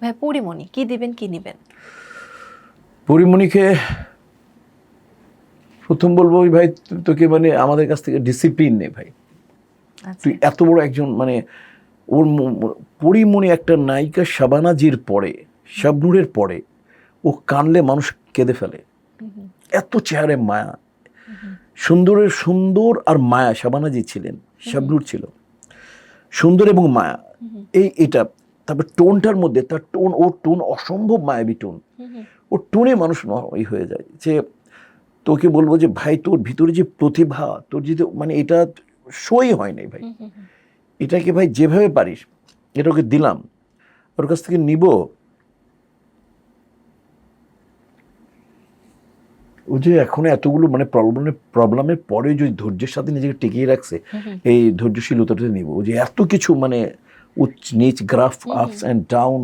ভাই পরিমণি কি দিবেন কি নিবেন? পরিমণিকে প্রথম বলব ওই ভাই তোকে মানে আমাদের কাছ থেকে ডিসিপ্লিন নেই ভাই। আচ্ছা। তুই এত বড় একজন মানে ওর পরিমণি একটা নায়িকা শাবানাজির পরে শাবনুরের পরে ও কানলে মানুষ কেঁদে ফেলে। এত চেহারে মায়া। সুন্দরের সুন্দর আর মায়া শাবানাজি ছিলেন শাবনুর ছিল। সুন্দর এবং মায়া। এই এটা তারপর টোনটার মধ্যে তার টোন ওর টোন অসম্ভব মায়াবী টোন। ওর টোনে মানুষ ই হয়ে যায় যে তোকে বলব যে ভাই তোর ভিতরে যে প্রতিভা তোর যদি মানে এটা সই হয় নাই ভাই। এটাকে ভাই যেভাবে পারিস এটা ওকে দিলাম ওর কাছ থেকে নিব। ও যে এখন এতগুলো মানে প্রবলেমের প্রবলেমের পরে যে ধৈর্যের সাথে নিজেকে টিকিয়ে রাখছে এই ধৈর্যশীলতাটা নিব। ও যে এত কিছু মানে উচ্চ নিচ গ্রাফ আপস অ্যান্ড ডাউন